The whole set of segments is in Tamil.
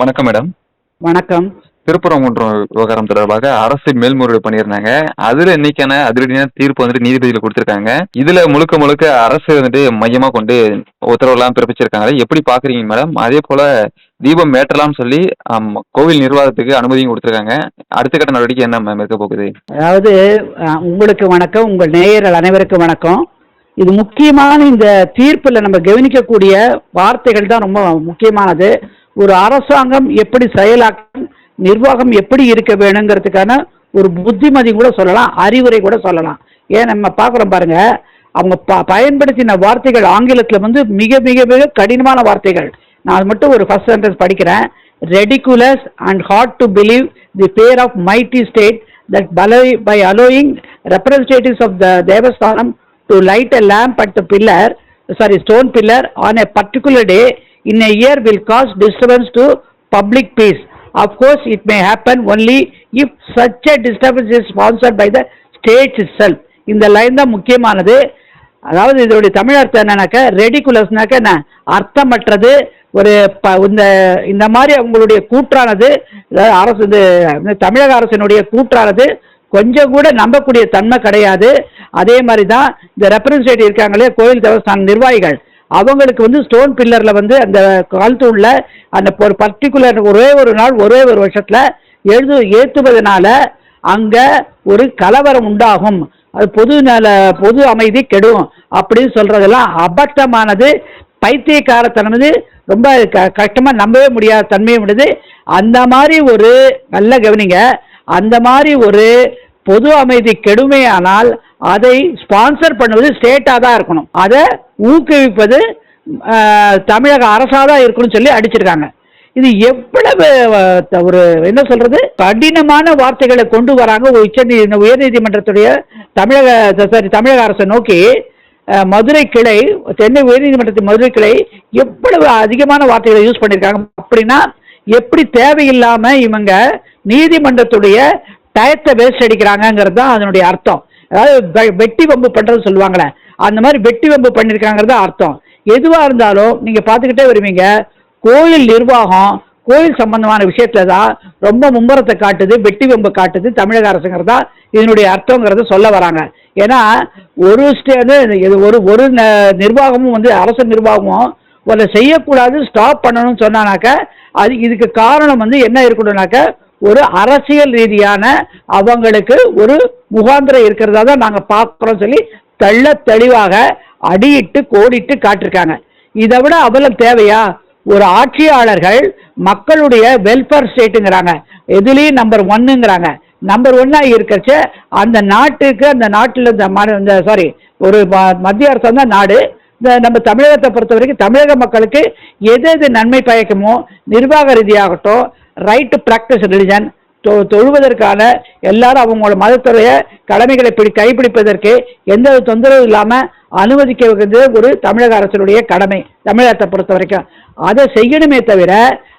வணக்கம் மேடம். வணக்கம். திருப்பரங்குன்றம் விவகாரம் தொடர்பாக அரசு மேல்முறையீடு பண்ணியிருந்தாங்க. அதுல இன்னைக்கான அதிரடியான தீர்ப்பு வந்துட்டு நீதிபதிகள் கொடுத்திருக்காங்க. இதுல முழுக்க முழுக்க அரசு வந்துட்டு மையமா கொண்டு உத்தரவுலாம் பிறப்பிச்சிருக்காங்க. எப்படி பாக்குறீங்க மேடம்? அதே போல தீபம் ஏற்றலாம்னு சொல்லி கோவில் நிர்வாகத்துக்கு அனுமதியும் கொடுத்திருக்காங்க. அடுத்த கட்ட நடவடிக்கை என்ன மேம் இருக்க போகுது? அதாவது உங்களுக்கு வணக்கம் உங்கள் நேயர்கள் அனைவருக்கும் வணக்கம். இது முக்கியமான இந்த தீர்ப்பில் நம்ம கவனிக்கக்கூடிய வார்த்தைகள் தான் ரொம்ப முக்கியமானது. ஒரு அரசாங்கம் எப்படி செயலாக்கம் நிர்வாகம் எப்படி இருக்க வேணுங்கிறதுக்கான ஒரு புத்திமதி கூட சொல்லலாம் அறிவுரை கூட சொல்லலாம். ஏன் நம்ம பார்க்குறோம் பாருங்க அவங்க ப பயன்படுத்தின வார்த்தைகள் ஆங்கிலத்தில் வந்து மிக மிக மிக கடினமான வார்த்தைகள். நான் அது மட்டும் ஒரு ஃபர்ஸ்ட் சென்டென்ஸ் படிக்கிறேன். Ridiculous and hard to believe the bare of mighty state that by, by allowing representatives of the Devasthanam to light a lamp at the pillar sorry stone pillar on a particular day in a year will cause disturbance to public peace. Of course, it may happen only if such a disturbance is sponsored by the state itself. இந்த லைன் தான் முக்கியமானது. அதாவது இதோடைய தமிழ் அர்த்தம் என்னன்னாக்க ரெடிகுலஸ்னாக்க என்ன? அர்த்தமற்றது. ஒரு ப இந்த இந்த மாதிரி அவங்களுடைய கூற்றானது அதாவது அரசு இது தமிழக அரசினுடைய கூற்றானது கொஞ்சம் கூட நம்பக்கூடிய தன்மை கிடையாது. அதே மாதிரி தான் இந்த ரெப்ரசன்டேட்டிவ் இருக்காங்களே கோயில் தேவஸ்தான நிர்வாகிகள். அவங்களுக்கு வந்து ஸ்டோன் பில்லரில் வந்து அந்த கால்தூணில் அந்த ஒரு பர்டிகுலர் ஒரே ஒரு நாள் ஒரே ஒரு வருஷத்தில் எழுது ஏற்றுவதனால அங்கே ஒரு கலவரம் உண்டாகும். அது பொது நல பொது அமைதி கெடும் அப்படின்னு சொல்கிறதெல்லாம் அபத்தமானது. பைத்தியக்காரத்தனது ரொம்ப க கஷ்டமாக நம்பவே முடியாத தன்மையும் விடுது அந்த மாதிரி ஒரு நல்ல கவனிங்க. அந்த மாதிரி ஒரு பொது அமைதி கெடுமையானால் அதை ஸ்பான்சர் பண்ணுவது ஸ்டேட்டாக தான் இருக்கணும். அதை ஊக்குவிப்பது தமிழக அரசாக தான் இருக்கணும்னு சொல்லி அடிச்சிருக்காங்க. இது எவ்வளவு ஒரு என்ன சொல்றது? கடினமான வார்த்தைகளை கொண்டு வராங்க. ஒரு உச்ச நீ- உயர்நீதிமன்றத்துடைய தமிழக சாரி தமிழக அரசை நோக்கி மதுரை கிளை சென்னை உயர்நீதிமன்றத்தின் மதுரை கிளை எவ்வளவு அதிகமான வார்த்தைகளை யூஸ் பண்ணியிருக்காங்க அப்படின்னா எப்படி தேவையில்லாம இவங்க நீதிமன்றத்துடைய டயத்தை வேஸ்ட் அடிக்கிறாங்கங்கிறது தான் அதனுடைய அர்த்தம். அதாவது வெட்டி வம்பு பண்றது சொல்லுவாங்களே அந்த மாதிரி வெட்டி வம்பு பண்ணியிருக்காங்கிறது அர்த்தம். எதுவாக இருந்தாலும் நீங்கள் பார்த்துக்கிட்டே வருவீங்க கோயில் நிர்வாகம் கோயில் சம்பந்தமான விஷயத்துல தான் ரொம்ப மும்முரத்தை காட்டுது வெட்டி வம்பு காட்டுது தமிழக அரசுங்கிறதா இதனுடைய அர்த்தங்கிறத சொல்ல வராங்க. ஏன்னா ஒரு ஸ்டே இது ஒரு ஒரு ந- நிர்வாகமும் வந்து அரசு நிர்வாகமும் ஒன்றை செய்யக்கூடாது ஸ்டாப் பண்ணணும்னு சொன்னானாக்க அது இதுக்கு காரணம் வந்து என்ன இருக்கணும்னாக்க ஒரு அரசியல் ரீதியான அவங்களுக்கு ஒரு முகாந்திரம் இருக்கிறதா தான் நாங்கள் பார்க்குறோம் சொல்லி தெள்ள தெளிவாக அடியிட்டு கோடிட்டு காட்டிருக்காங்க. இதை விட அவலம் தேவையா? ஒரு ஆட்சியாளர்கள் மக்களுடைய வெல்ஃபேர் ஸ்டேட்டுங்கிறாங்க எதுலேயும் நம்பர் ஒன்னுங்கிறாங்க நம்பர் ஒன்னா இருக்கிறச்ச அந்த நாட்டுக்கு அந்த நாட்டில் இந்த இந்த சாரி ஒரு ம- மத்திய அரசு தான் நாடு இந்த நம்ம தமிழகத்தை பொறுத்த வரைக்கும் தமிழக மக்களுக்கு எது எது நன்மை பயக்குமோ நிர்வாக ரீதியாகட்டும் ரைட் டு ப்ராக்டிஸ் ரிலிஜன் தொழுவதற்கான எல்லாரும் அவங்களோட மதத்துடைய கடமைகளை பிடி கைப்பிடிப்பதற்கு எந்த ஒரு தொந்தரவும் இல்லாமல் அனுமதிக்க வைக்கிறது ஒரு தமிழக அரசினுடைய கடமை தமிழகத்தை பொறுத்த வரைக்கும். அதை செய்யணுமே தவிர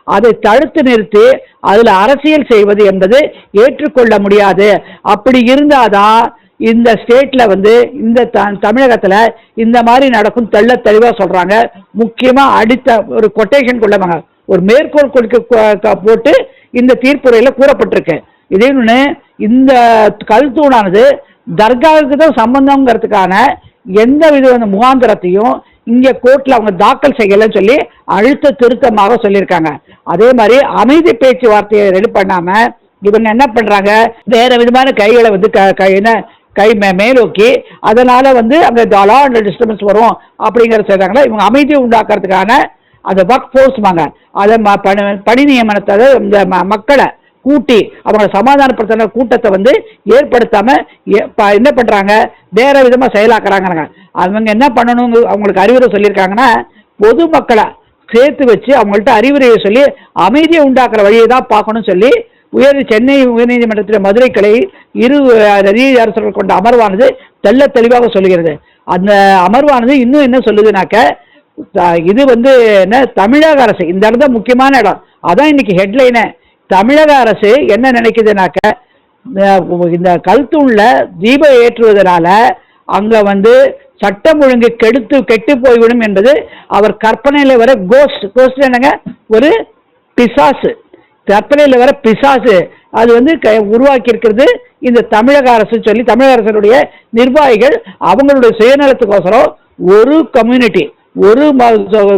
அதை தடுத்து நிறுத்தி அதில் அரசியல் செய்வது என்பது ஏற்றுக்கொள்ள முடியாது. அப்படி இருந்தாதான் இந்த ஸ்டேட்ல வந்து இந்த த- தமிழகத்துல இந்த மாதிரி நடக்கும் தெள்ள தெளிவா சொல்றாங்க. முக்கியமா அடித்த ஒரு கொட்டேஷன் கொள்ளவாங்க ஒரு மேற்கோள் கொடுக்க போட்டு இந்த தீர்ப்புரையில் கூறப்பட்டிருக்கு. இதே ஒன்று இந்த கல் தூணானது தர்காவுக்கு தான் சம்பந்தங்கிறதுக்கான எந்த வித முகாந்திரத்தையும் இங்கே கோர்ட்டில் அவங்க தாக்கல் செய்யலைன்னு சொல்லி அழுத்த திருத்தமாக சொல்லியிருக்காங்க. அதே மாதிரி அமைதி பேச்சுவார்த்தையை ரெடி பண்ணாமல் இவங்க என்ன பண்ணுறாங்க வேறு விதமான கைகளை வந்து க- க- என்ன கை மே மேலோக்கி அதனால் வந்து அங்கே லா அண்ட் டிஸ்டர்பன்ஸ் வரும் அப்படிங்கிறத சொல்றாங்களா? இவங்க அமைதியை உண்டாக்குறதுக்கான அந்த ஒர்க் ஃபோர்ஸ் வாங்க. அதை ம- பணி- பணி நியமனத்தை இந்த ம- மக்களை கூட்டி அவங்களை சமாதானப்படுத்துற கூட்டத்தை வந்து ஏற்படுத்தாம ப- என்ன பண்றாங்க? வேற விதமா செயலாக்குறாங்க அவங்க என்ன பண்ணணும் அவங்களுக்கு அறிவுரை சொல்லியிருக்காங்கன்னா பொதுமக்களை சேர்த்து வச்சு அவங்கள்ட்ட அறிவுரையை சொல்லி அமைதியை உண்டாக்குற வழியை தான் பார்க்கணும்னு சொல்லி உயர் சென்னை உயர்நீதிமன்றத்தில் மதுரை கிளை இரு அரசர்கள் கொண்ட அமர்வானது தெல்ல தெளிவாக சொல்லுகிறது. அந்த அமர்வானது இன்னும் என்ன சொல்லுதுனாக்க இது வந்து என்ன தமிழக அரசு. இந்த இடம் தான் முக்கியமான இடம். அதான் இன்னைக்கு ஹெட்லைனு தமிழக அரசு என்ன நினைக்குதுனாக்க இந்த கல்தூண்ல தீபம் ஏற்றுவதனால அங்க வந்து சட்டம் ஒழுங்கு கெடுத்து கெட்டு போய்விடும் என்பது அவர் கற்பனையில் வர கோஸ்ட் கோஸ்ட் என்னங்க? ஒரு பிசாசு. கற்பனையில் வர பிசாசு. அது வந்து க உருவாக்கி இருக்கிறது இந்த தமிழக அரசு சொல்லி தமிழக அரசனுடைய நிர்வாகிகள் அவங்களுடைய சுயநலத்துக்கோசரம் ஒரு கம்யூனிட்டி ஒரு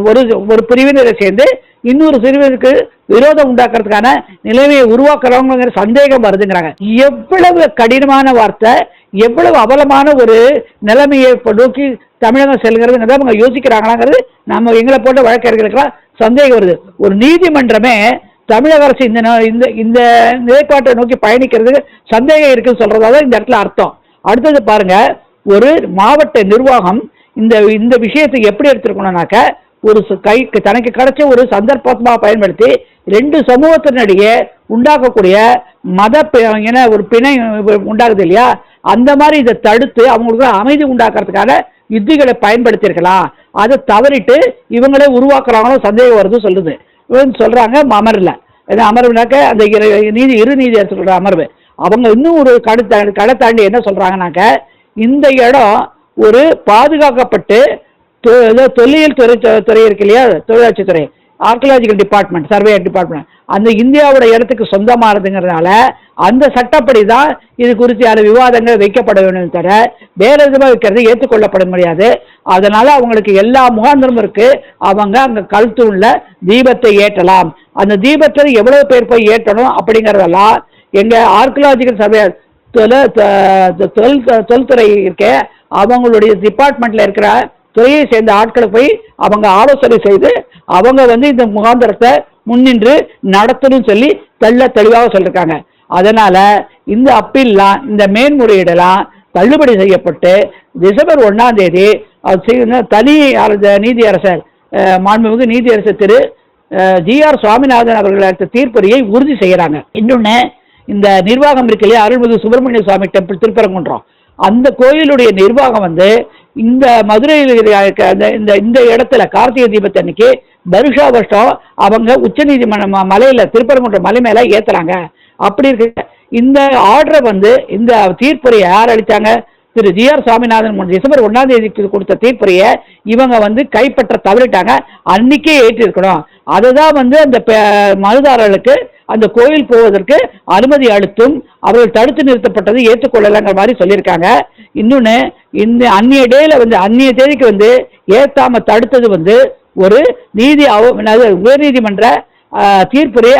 ஒரு ஒரு பிரிவினரை சேர்ந்து இன்னொரு சிறுவனுக்கு விரோதம் உண்டாக்குறதுக்கான நிலைமையை உருவாக்குறவங்கிற சந்தேகம் வருதுங்கிறாங்க. எவ்வளவு கடினமான வார்த்தை எவ்வளவு அவலமான ஒரு நிலைமையை இப்போ நோக்கி தமிழகம் செல்கிறதுங்கிறத அவங்க யோசிக்கிறாங்களாங்கிறது நம்ம எங்களை போட்ட வழக்கறிஞர்களுக்கெல்லாம் சந்தேகம் வருது. ஒரு நீதிமன்றமே தமிழக அரசு இந்த நோ- இந்த இந்த நிலைப்பாட்டை நோக்கி பயணிக்கிறதுக்கு சந்தேகம் இருக்குன்னு சொல்றதால இந்த இடத்துல அர்த்தம். அடுத்தது பாருங்க ஒரு மாவட்ட நிர்வாகம் இந்த இந்த விஷயத்தை எப்படி எடுத்துருக்கணும்னாக்க ஒரு கை தனக்கு கிடைச்ச ஒரு சந்தர்ப்பமாக பயன்படுத்தி ரெண்டு சமூகத்தினிடையே உண்டாக்கக்கூடிய மத என ஒரு பிணை உண்டாகுது இல்லையா? அந்த மாதிரி இதை தடுத்து அவங்களுக்கு அமைதி உண்டாக்குறதுக்கான யுத்திகளை பயன்படுத்தியிருக்கலாம். அதை தவறிட்டு இவங்களே உருவாக்குறாங்களோ சந்தேகம் வருது சொல்லுது. இவங்க சொல்றாங்க அமர்ல. அமர்வுனாக்க அந்த இரு- நீதி இரு நீதி சொல்ற அமர்வு. அவங்க இன்னும் ஒரு கடை கடை தாண்டி என்ன சொல்றாங்கனாக்க இந்த இடம் ஒரு பாதுகாக்கப்பட்டு ஏதோ தொல்லியல் துறை துறை இருக்கு இல்லையா? தொழிலாட்சி துறை ஆர்கியலாஜிக்கல் டிபார்ட்மெண்ட் சர்வே டிபார்ட்மெண்ட் அந்த இந்தியாவோட இடத்துக்கு சொந்தமானதுங்கிறதுனால அந்த சட்டப்படி தான் இது குறித்தான விவாதங்கள் வைக்கப்பட வேண்டும் தவிர வேற விதமாக வைக்கிறது ஏற்றுக்கொள்ளப்பட முடியாது. அதனால அவங்களுக்கு எல்லா முகாந்திரமும் இருக்கு. அவங்க அங்க கல்தூண்ல தீபத்தை ஏற்றலாம். அந்த தீபத்தை எவ்வளவு பேர் போய் ஏற்றணும் அப்படிங்கிறதெல்லாம் எங்க ஆர்கியலாஜிக்கல் சர்வே தொல- தொல் தொல்துறை இருக்கே அவங்களுடைய டிபார்ட்மெண்ட்ல இருக்கிற துறையை சேர்ந்த ஆட்களை போய் அவங்க ஆலோசனை செய்து அவங்க வந்து இந்த முகாந்திரத்தை முன்னின்று நடத்தணும்னு சொல்லி தெள்ள தெளிவாக சொல்லியிருக்காங்க அதனால இந்த அப்பீல்லாம் இந்த மேன்முறையீடெல்லாம் தள்ளுபடி செய்யப்பட்டு டிசம்பர் ஒன்றாம் தேதி அது தனி நீதியரசர் மாண்புமிகு நீதியரசர் திரு ஜிஆர் சுவாமிநாதன் அவர்கள் அடுத்த தீர்ப்பறியை உறுதி செய்யறாங்க. இன்னொன்னு இந்த நிர்வாகம் இருக்கு இல்லையா அருள்மிகு சுப்பிரமணிய சுவாமி டெம்பிள் திருப்பரங்குன்றம். அந்த கோயிலுடைய நிர்வாகம் வந்து இந்த மதுரையில் இருக்க அந்த இந்த இந்த இடத்துல கார்த்திகை தீபத்து அன்னைக்கு வருஷா வருஷம் அவங்க உச்சநீதிமன்ற மலையில திருப்பரங்குன்ற மலை மேல ஏத்துறாங்க. அப்படி இருக்கு. இந்த ஆர்டரை வந்து இந்த தீர்ப்புரை யார் அளித்தாங்க? Thiru G R Swaminathan December ஒன்னாம் தேதி கொடுத்த தீர்ப்புரையை இவங்க வந்து கைப்பற்ற தவறிட்டாங்க. அன்னைக்கே ஏற்றிருக்கணும். அதுதான் வந்து அந்த மனுதாரர்களுக்கு அந்த கோயில் போவதற்கு அனுமதி அளித்தும் அவர்கள் தடுத்து நிறுத்தப்பட்டது ஏற்றுக்கொள்ளலைங்கிற மாதிரி சொல்லியிருக்காங்க. இன்னொன்று இந்த அந்நிய டேயில் வந்து அந்நிய தேதிக்கு வந்து ஏற்றாமல் தடுத்தது வந்து ஒரு நீதி அவ உயர்நீதிமன்ற ஆஹ்,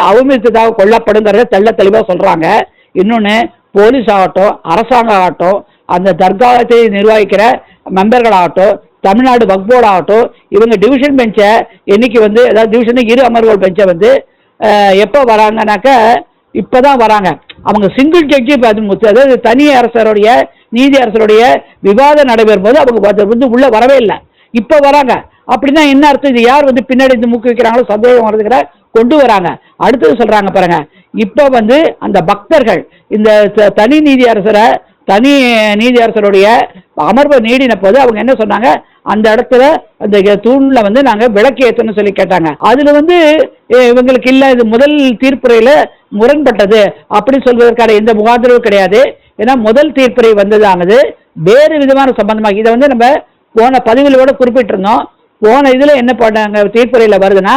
அவமதித்ததாக கொள்ளப்படுங்கிறத தெள்ள தெளிவாக சொல்கிறாங்க இன்னொன்று போலீஸ் ஆகட்டும் அரசாங்கம் ஆகட்டும் அந்த தர்காத்தை நிர்வகிக்கிற மெம்பர்கள் ஆகட்டும் தமிழ்நாடு வக்போர்டு ஆகட்டும் இவங்க டிவிஷன் பெஞ்சை என்னைக்கு வந்து அதாவது டிவிஷனுக்கு இரு அமர்வுகள் பெஞ்சை வந்து எப்போ வராங்கனாக்க இப்பதான் வராங்க. அவங்க சிங்கிள் ஜட்ஜி அதாவது தனி அரசருடைய நீதி அரசருடைய விவாதம் நடைபெறும் போது அவங்க வந்து- உள்ளே வரவே இல்லை. இப்போ வராங்க. அப்படின்னா என்ன அர்த்தம்? இது யார் வந்து பின்னாடி இருந்து மூக்கு வைக்கிறாங்களோ சந்தேகம் வர்றதுக்கிற கொண்டு வராங்க. அடுத்தது சொல்கிறாங்க பாருங்க. இப்போ வந்து அந்த பக்தர்கள் இந்த த- தனி நீதி அரசரை தனி நீதி அரசருடைய அமர்வை நீடின போது அவங்க என்ன சொன்னாங்க? அந்த இடத்துல அந்த தூண்ல வந்து நாங்க விளக்கு ஏற்றணும்னு சொல்லி கேட்டாங்க. அதுல வந்து இவங்களுக்கு இல்ல இது முதல் தீர்ப்புரையில் முரண்பட்டது. அப்படி சொல்வதற்கான எந்த முகாந்திரவும் கிடையாது. ஏன்னா முதல் தீர்ப்புரை வந்ததானது. வேறு விதமான சம்பந்தமாக இதை வந்து நம்ம போன பதிவுகளோட குறிப்பிட்டிருந்தோம். போன இதுல என்ன பண்ணாங்க தீர்ப்புரையில வருதுன்னா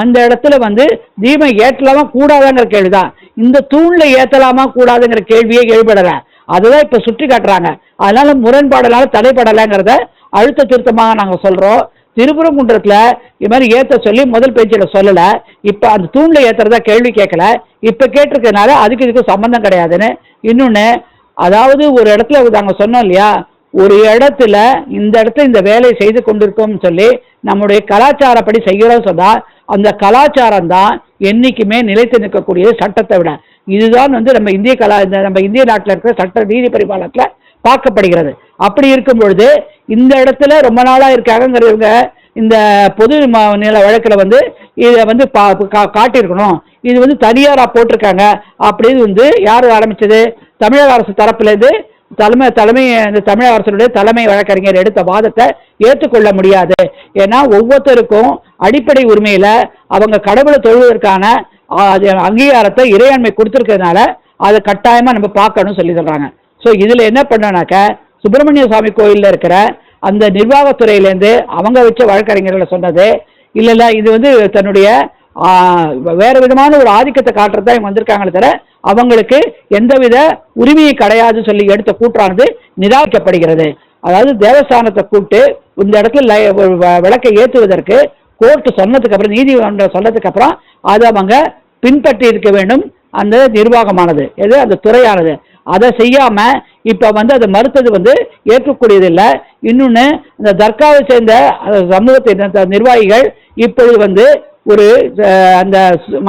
அந்த இடத்துல வந்து தீபம் ஏற்றலாமா கூடாதாங்கிற கேள்விதான். இந்த தூண்ல ஏத்தலாமா கூடாதுங்கிற கேள்வியே எழுப்படல. அதுதான் இப்ப சுட்டி காட்டுறாங்க. அதனால முரண்பாடலால தடைப்படலைங்கிறத அழுத்த திருத்தமாக நாங்க சொல்றோம். திருப்பரங்குன்றத்துல இது மாதிரி ஏத்த சொல்லி முதல் பேச்சில் சொல்லல. இப்ப அந்த தூண்ல ஏத்துறதா கேள்வி கேட்கல இப்ப கேட்டிருக்கனால அதுக்கு இதுக்கு சம்பந்தம் கிடையாதுன்னு. இன்னொன்னு அதாவது ஒரு இடத்துல நாங்க சொன்னோம் இல்லையா? ஒரு இடத்துல இந்த இடத்துல இந்த வேலையை செய்து கொண்டிருக்கோம்னு சொல்லி நம்முடைய கலாச்சாரப்படி செய்கிறோம் சொன்னா அந்த கலாச்சாரம் தான் என்னைக்குமே நிலைத்து நிற்கக்கூடிய சட்டத்தை விட. இதுதான் வந்து நம்ம இந்திய கலா இந்த நம்ம இந்திய நாட்டில் இருக்கிற சட்ட நீதி பரிபாலனத்தில் பார்க்கப்படுகிறது. அப்படி இருக்கும் பொழுது இந்த இடத்துல ரொம்ப நாளாக இருக்காங்கங்கிறவங்க இந்த பொது ம- நில வழக்கில் வந்து இதை வந்து பா கா- காட்டியிருக்கணும். இது வந்து தனியாராக போட்டிருக்காங்க. அப்படின்னு வந்து யார் ஆரம்பித்தது தமிழக அரசு தரப்புலேருந்து தலைமை தலைமை இந்த தமிழக அரசனுடைய தலைமை வழக்கறிஞர் எடுத்த வாதத்தை ஏற்றுக்கொள்ள முடியாது. ஏன்னா ஒவ்வொருத்தருக்கும் அடிப்படை உரிமையில் அவங்க கடவுளை தொழுவதற்கான அது அங்கீகாரத்தை இறையாண்மை கொடுத்துருக்கிறதுனால அதை கட்டாயமாக நம்ம பார்க்கணும்னு சொல்லி சொல்கிறாங்க ஸோ இதில் என்ன பண்ணனாக்க சுப்பிரமணிய சுவாமி கோயிலில் இருக்கிற அந்த நிர்வாகத்துறையிலேருந்து அவங்க வச்ச வழக்கறிஞர்களை சொன்னது இல்லை இல்லை இது வந்து தன்னுடைய வேறு விதமான ஒரு ஆதிக்கத்தை காட்டுறது தான் இவங்க வந்திருக்காங்களே தவிர அவங்களுக்கு எந்தவித உரிமையும் கிடையாது சொல்லி எடுத்த கூற்றானது நிராகரிக்கப்படுகிறது. அதாவது தேவஸ்தானத்தை கூப்பிட்டு இந்த இடத்துல வ- விளக்கை ஏற்றுவதற்கு கோர்ட்டு சொன்னதுக்கு அப்புறம் நீதிமன்றம் சொன்னதுக்கு அப்புறம் அதை அவங்க பின்பற்றி இருக்க வேண்டும். அந்த நிர்வாகமானது. எது? அந்த துறையானது. அதை செய்யாம இப்ப வந்து அதை மறுத்தது வந்து ஏற்கக்கூடியது இல்லை இந்த தர்காவை சேர்ந்த அந்த சமூகத்தை நிர்வாகிகள் இப்பொழுது வந்து ஒரு அந்த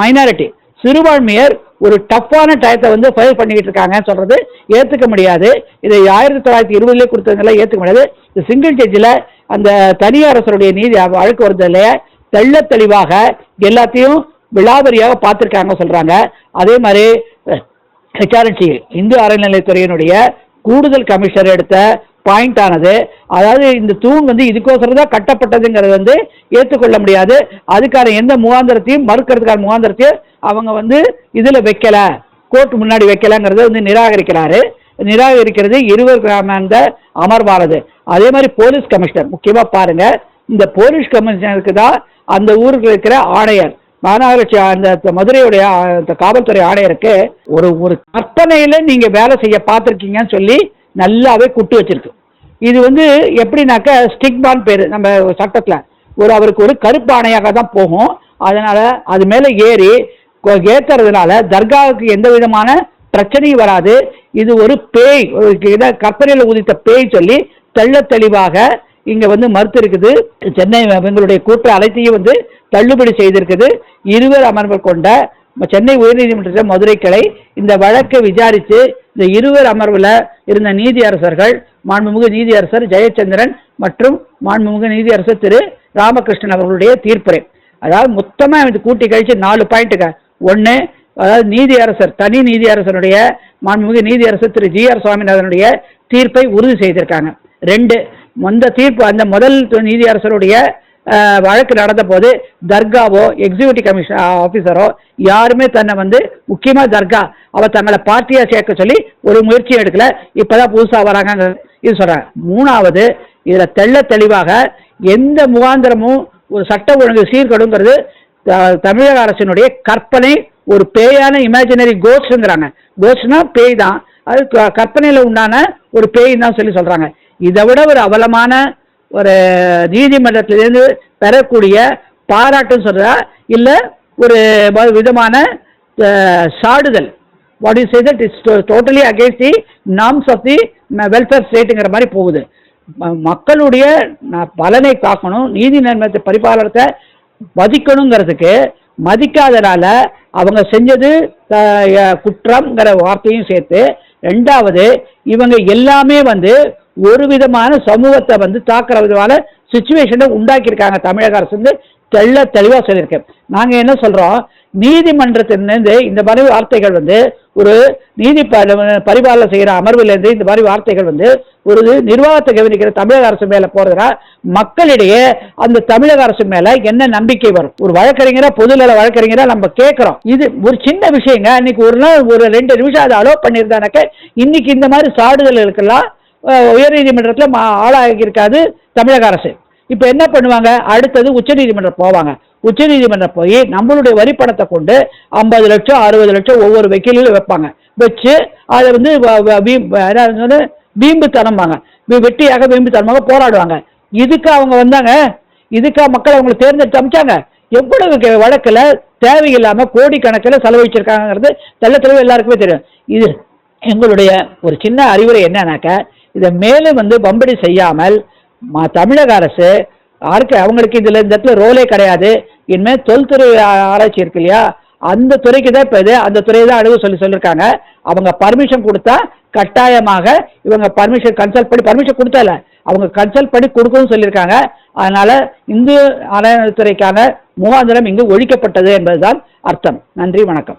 மைனாரிட்டி சிறுபான்மையர் ஒரு டஃப்பான டயத்தை வந்து ஃபைல் பண்ணிக்கிட்டு இருக்காங்கன்னு சொல்றது ஏற்றுக்க முடியாது. இதை ஆயிரத்தி தொள்ளாயிரத்தி இருபதுலேயே கொடுத்ததுனால ஏற்றுக்க முடியாது. இந்த சிங்கிள் ஜட்ஜில் அந்த தனி அரசருடைய நீதி வழக்கு வருதுல தெள்ள தெளிவாக எல்லாத்தையும் விலாவரியாக பார்த்துருக்காங்க சொல்கிறாங்க அதே மாதிரி ஹெச்ஆர்என்சி இந்து அறநிலைத்துறையினுடைய கூடுதல் கமிஷனர் எடுத்த பாயிண்ட் ஆனது அதாவது இந்த தூண் வந்து இதுக்கோசரம் தான் கட்டப்பட்டதுங்கிறது வந்து ஏற்றுக்கொள்ள முடியாது. அதுக்கான எந்த முகாந்திரத்தையும் மறுக்கிறதுக்கான முகாந்திரத்தையும் அவங்க வந்து இதில் வைக்கல. கோர்ட் முன்னாடி வைக்கலைங்கிறத வந்து நிராகரிக்கிறாரு. நிராகரிக்கிறது இருவர் அந்த அமர்வானது. அதே மாதிரி போலீஸ் கமிஷனர் முக்கியமாக பாருங்க இந்த போலீஸ் கமிஷனருக்கு தான் அந்த ஊருக்கு இருக்கிற ஆணையர் மாநகராட்சி அந்த மதுரையுடைய அந்த காவல்துறை ஆணையருக்கு ஒரு ஒரு கற்பனையில நீங்க வேலை செய்ய பார்த்துருக்கீங்கன்னு சொல்லி நல்லாவே குட்டு வச்சிருக்கு. இது வந்து எப்படின்னாக்க ஸ்டிக்பான் பேரு நம்ம சட்டத்துல. ஒரு அவருக்கு ஒரு கருப்பு ஆணையாக தான் போகும். அதனால அது மேல ஏறி கொ- ஏத்துறதுனால தர்காவுக்கு எந்த விதமான பிரச்சனையும் வராது. இது ஒரு பேய் கற்பனையில் உதித்த பேய் சொல்லி தெள்ள தெளிவாக இங்க வந்து மறுத்து இருக்குது. சென்னை எங்களுடைய கூட்டு அனைத்தையும் வந்து தள்ளுபடி செய்திருக்குது. இருவர் அமர்வுகள் கொண்ட சென்னை உயர்நீதிமன்ற மதுரை கிளை இந்த வழக்கை விசாரித்து இந்த இருவர் அமர்வில் இருந்த நீதியரசர்கள் மாண்புமிகு நீதியரசர் ஜெயச்சந்திரன் மற்றும் மாண்புமிகு நீதியரசர் திரு ராமகிருஷ்ணன் அவர்களுடைய தீர்ப்புரை. அதாவது மொத்தமாக இது கூட்டி கழிச்சு நாலு பாயிண்ட்டுங்க ஒன்று அதாவது நீதியரசர் தனி நீதியரசனுடைய மாண்புமிகு நீதியரசர் திரு ஜி ஆர் சுவாமிநாதனுடைய தீர்ப்பை உறுதி செய்திருக்காங்க. ரெண்டு அந்த தீர்ப்பு அந்த முதல் நீதியரசருடைய அரசருடைய வழக்கு நடந்த போது தர்காவோ எக்ஸிக்யூட்டிவ் கமிஷன் ஆஃபீஸரோ யாருமே தன்னை வந்து முக்கியமாக தர்கா அவள் தங்களை பார்ட்டியாக சேர்க்க சொல்லி ஒரு முயற்சியும் எடுக்கல. இப்போதான் புதுசாக வராங்க இது சொல்கிறாங்க மூணாவது இதில் தெள்ள தெளிவாக எந்த முகாந்திரமும் ஒரு சட்ட ஒழுங்கு சீர்கடுங்கிறது தமிழக அரசினுடைய கற்பனை ஒரு பேயான இமேஜினரி கோஸ்ட்ங்கிறாங்க கோஸ்ட்னா பேய் தான். அது க- உண்டான ஒரு பேய் தான் சொல்லி சொல்கிறாங்க இதை விட ஒரு அவலமான ஒரு நீதிமன்றத்திலிருந்து பெறக்கூடிய பாராட்டுன்னு சொல்றதா? இல்ல ஒரு விதமான சாடுதல். What is it it's totally against the norms of the welfare ஸ்டேட்டுங்கிற மாதிரி போகுது. மக்களுடைய பலனை காக்கணும் நீதி நிர்ணயத்தை பரிபாலனத்தை மதிக்கணுங்கிறதுக்கு மதிக்காதனால அவங்க செஞ்சது குற்றம்ங்கிற வார்த்தையும் சேர்த்து ரெண்டாவது இவங்க எல்லாமே வந்து ஒரு விதமான சமூகத்தை வந்து தாக்குற விதமான சுச்சுவேஷனை உண்டாக்கியிருக்காங்க தமிழக அரசு வந்து தெள்ள தெளிவாக சொல்லியிருக்கேன் நாங்கள் என்ன சொல்கிறோம் நீதிமன்றத்திலிருந்து இந்த மாதிரி வார்த்தைகள் வந்து ஒரு நீதி பரிபாலனை செய்கிற அமர்விலிருந்து இந்த மாதிரி வார்த்தைகள் வந்து ஒரு நிர்வாகத்தை கவனிக்கிற தமிழக அரசு மேலே போகிறதுனா மக்களிடையே அந்த தமிழக அரசு மேலே என்ன நம்பிக்கை வரும்? ஒரு வழக்கறிஞரா பொதுநல வழக்கறிஞராக நம்ம கேட்குறோம். இது ஒரு சின்ன விஷயங்க. இன்னைக்கு ஒரு நாள் ஒரு ரெண்டு நிமிஷம் அதை அலோவ் பண்ணியிருந்தானாக்க இன்னைக்கு இந்த மாதிரி சாடுதல்களுக்கெல்லாம் உயர்நீதிமன்றத்தில் மா- ஆளாகியிருக்காது தமிழக அரசு. இப்போ என்ன பண்ணுவாங்க? அடுத்தது உச்சநீதிமன்றம் போவாங்க. உச்சநீதிமன்றம் போய் நம்மளுடைய வரி பணத்தை கொண்டு ஐம்பது லட்சம் அறுபது லட்சம் ஒவ்வொரு வக்கீலும் வைப்பாங்க. வச்சு அதை வந்து வ- வ- வீ- என்ன சொல்றது? வெட்டியாக வீம்புத்தனமாக போராடுவாங்க. இதுக்கு அவங்க வந்தாங்க. இதுக்கா மக்கள் அவங்களை தேர்ந்தெடுத்து அமைச்சாங்க. எவ்வளவு வழக்கில் தேவையில்லாமல் கோடிக்கணக்கில் செலவழிச்சிருக்காங்கிறது தெள்ள தெளிவு எல்லாருக்குமே தெரியும். இது எங்களுடைய ஒரு சின்ன அறிவுரை என்னன்னாக்க இதை மேலும் வந்து பம்படி செய்யாமல் தமிழக அரசு யாருக்கு அவங்களுக்கு இதில் இந்த இடத்துல ரோலே கிடையாது. இனிமேல் தொல்துறை ஆராய்ச்சி இருக்கு இல்லையா? அந்த துறைக்கு தான் இப்போ இது அந்த துறையை தான் அணுக சொல்லி சொல்லியிருக்காங்க. அவங்க பர்மிஷன் கொடுத்தா கட்டாயமாக இவங்க பர்மிஷன் கன்சல்ட் பண்ணி பர்மிஷன் கொடுத்தல அவங்க கன்சல்ட் பண்ணி கொடுக்கணும்னு சொல்லியிருக்காங்க. அதனால இந்து அறநிலைத்துறைக்கான முகாந்திரம் இங்கு ஒழிக்கப்பட்டது என்பதுதான் அர்த்தம். நன்றி வணக்கம்.